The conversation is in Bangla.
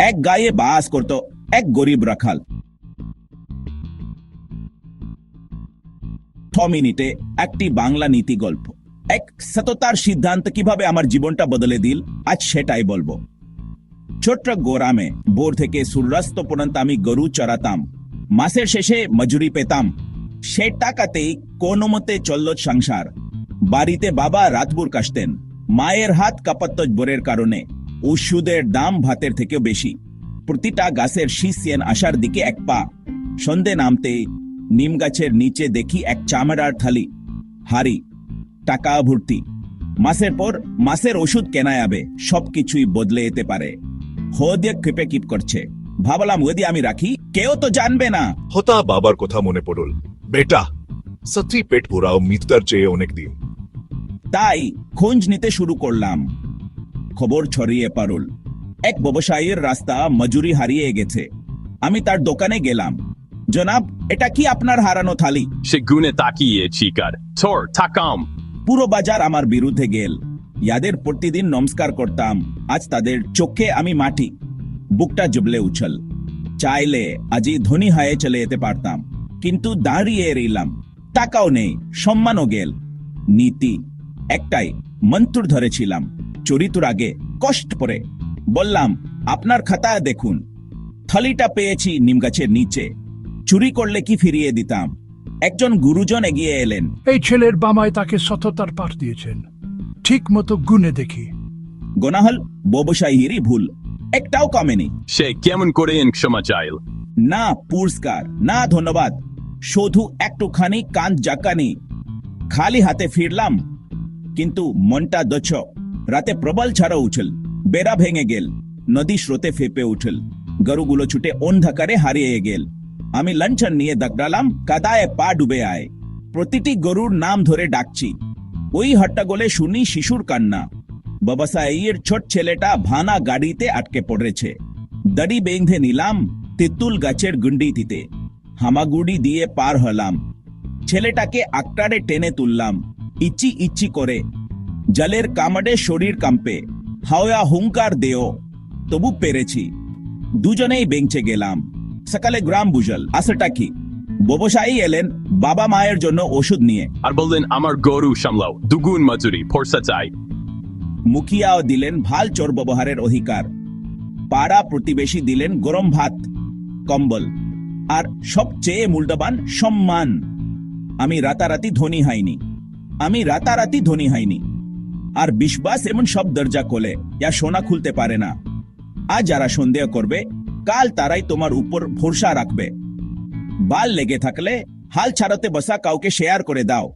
এক গায়ে বাস করত, এক গরিব রাখাল। মিনিটে একটি বাংলা নীতি গল্প। এক সততার সিদ্ধান্ত কীভাবে আমার জীবনটা বদলে দিল, আজ সেটাই বলব। ছোট্ট গোরামে বোর থেকে সূর্যাস্ত পর্যন্ত আমি গরু চড়াতাম। মাসের শেষে মজুরি পেতাম। সে টাকাতেই কোনো মতে চলল সংসার। বাড়িতে বাবা রাতবুর কাশতেন। মায়ের হাত কাপাত্ত বোরের কারণে। ওষুধের দাম ভাতের থেকেও বেশি। প্রতিটা গাছের শীষেন আসার দিকে এক পা। সন্ধে নামতে নিম গাছের নিচে দেখি এক চামড়ার থালি। হাড়ি টাকা ভর্তি। মাসের পর মাসের ওষুধ কেনা যাবে সবকিছুই বদলে যেতে পারে। হদিয়ে ক্ষেপে কিপ করছে। ভাবলাম যদি আমি রাখি কেউ তো জানবে না। হতা বাবার কথা মনে পড়ল। বেটা সত্যি পেট ভরাও মৃত্যুর চেয়ে অনেক দিন। তাই খোঁজ নিতে শুরু করলাম। খবর ছড়িয়ে পারুল। এক ব্যবসায়ীর রাস্তা মজুরি হারিয়ে গেছে। আমি তার দোকানে গেলাম। জনাব এটা কি আপনার হারানো থালি? সে গুনে তাকিয়ে চিকার থর থাকাম। পুরো বাজার আমার বিরুদ্ধে গেল। ইয়াদের প্রতিদিন নমস্কার করতাম। আজ তাদের চোখে আমি মাটি। বুকটা জুবলে উছল। চাইলে আজই ধনী হয়ে চলে যেতে পারতাম। কিন্তু দাঁড়িয়ে রইলাম। টাকাও নেই সম্মানও গেল। নীতি একটাই মন্ত্র ধরেছিলাম। চরিত্র আগে কষ্ট পরে। বললাম আপনার খাতা দেখুন। থলিটা পেয়েছি নিমগাছের নিচে। চুরি করলে কি ফিরিয়ে দিতাম? একজন গুরুজন এগিয়ে এলেন। এই ছেলের বামায় তাকে সততার পাঠ দিয়েছেন। ঠিক মতো গুনে দেখি। গোনাহল ব্যবসায়ীরই ভুল। একটাও কমেনি। সে কেমন করে এন ক্ষমা চাইল না পুরস্কার। না ধন্যবাদ। শুধু একটুখানি কান জাকানি। খালি হাতে ফিরলাম কিন্তু মনটা দছ রাতে প্রবল ছাড়া উঠল, বেড়া ভেঙে গেল, নদী স্রোতে ফেপে উঠল, গরুগুলো ছুটে অন্ধকারে হারিয়ে গেল। আমি লঞ্চন নিয়ে দাগড়ালাম, কাদায় পা ডুবে আয়। প্রতিটি গরুর নাম ধরে ডাকছি। ওই হট্টাগোলে শুনি শিশুর কান্না। ব্যবসায়ীর ছোট ছেলেটা ভানা গাড়িতে আটকে পড়েছে। দড়ি বেঁধে নিলাম তেঁতুল গাছের গুন্ডিটিতে হামাগুড়ি দিয়ে পার হলাম। ছেলেটাকে আক্টারে টেনে তুললাম। ইচ্ছি ইচ্ছি করে জলের কামড়ে শরীর কাম্পে হাওয়া হুঙ্কার দেও তবু পেরেছি। দুজনেই বেঞ্চে গেলাম। সকালে গ্রাম বুঝল আসলটা কি? ব্যবসায়ী এলেন বাবা মায়ের জন্য ওষুধ নিয়ে। আর বললেন আমার গরু সামলাও দুগুণ মজুরি ফোরসা চাই। মুখিয়াও দিলেন ভালো চোর ব্যবহারের অধিকার। পাড়া প্রতিবেশী দিলেন গরম ভাত কম্বল। আর সবচেয়ে মূল্যবান সম্মান আমি রাতারাতি ধনী হয়নি। আমি রাতারাতি ধনী হয়নি। আর বিশ্বাস এমন সব দরজা কোলে যা সোনা খুলতে পারে না। আজ যারা সন্দেহ করবে, কাল তারাই তোমার উপর ভরসা রাখবে। বাল লেগে থাকলে, হাল ছাড়াতে বসা কাউকে শেয়ার করে দাও।